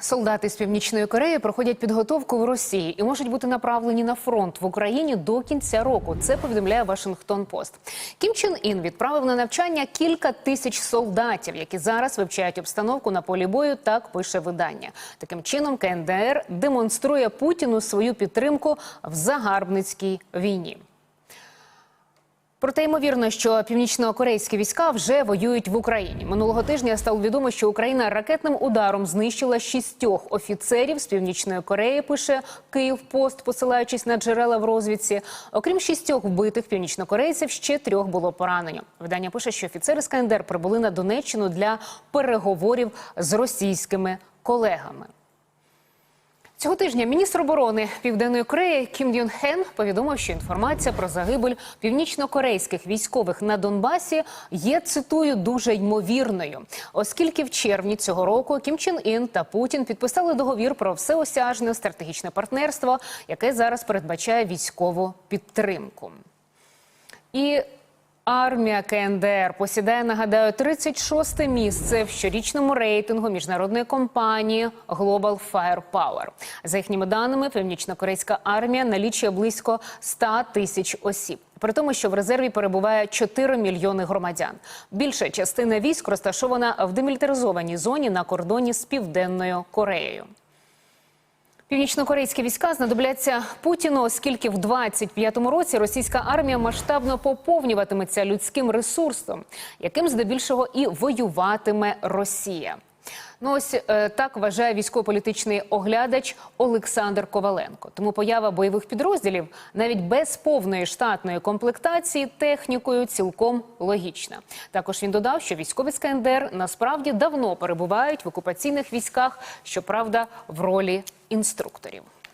Солдати з північної Кореї проходять підготовку в Росії і можуть бути направлені на фронт в Україні до кінця року. Це повідомляє Вашингтон Пост. Кім Чен Ін відправив на навчання кілька тисяч солдатів, які зараз вивчають обстановку на полі бою. Так пише видання. Таким чином КНДР демонструє Путіну свою підтримку в загарбницькій війні. Проте ймовірно, що північно-корейські війська вже воюють в Україні. Минулого тижня стало відомо, що Україна ракетним ударом знищила шістьох офіцерів з північної Кореї. Пише Київпост, посилаючись на джерела в розвідці. Окрім шістьох вбитих північнокорейців, ще трьох було поранено. Видання пише, що офіцери з КНДР прибули на Донеччину для переговорів з російськими колегами. Цього тижня міністр оборони Південної Кореї Кім Юн Хен повідомив, що інформація про загибель північно-корейських військових на Донбасі є цитую дуже ймовірною, оскільки в червні цього року Кім Чен Ін та Путін підписали договір про всеосяжне стратегічне партнерство, яке зараз передбачає військову підтримку. І Армія КНДР посідає, нагадаю, 36-те місце в щорічному рейтингу міжнародної компанії Global Firepower. За їхніми даними, північно-корейська армія налічує близько 100 тисяч осіб. При тому, що в резерві перебуває 4 мільйони громадян. Більша частина військ розташована в демілітаризованій зоні на кордоні з південною Кореєю. Північнокорейські війська знадобляться Путіну, оскільки в 25-му році російська армія масштабно поповнюватиметься людським ресурсом, яким здебільшого і воюватиме Росія. Ну ось е, так вважає військово-політичний оглядач Олександр Коваленко. Тому поява бойових підрозділів навіть без повної штатної комплектації технікою цілком логічна. Також він додав, що військові з КНДР насправді давно перебувають в окупаційних військах, щоправда, в ролі інструкторів.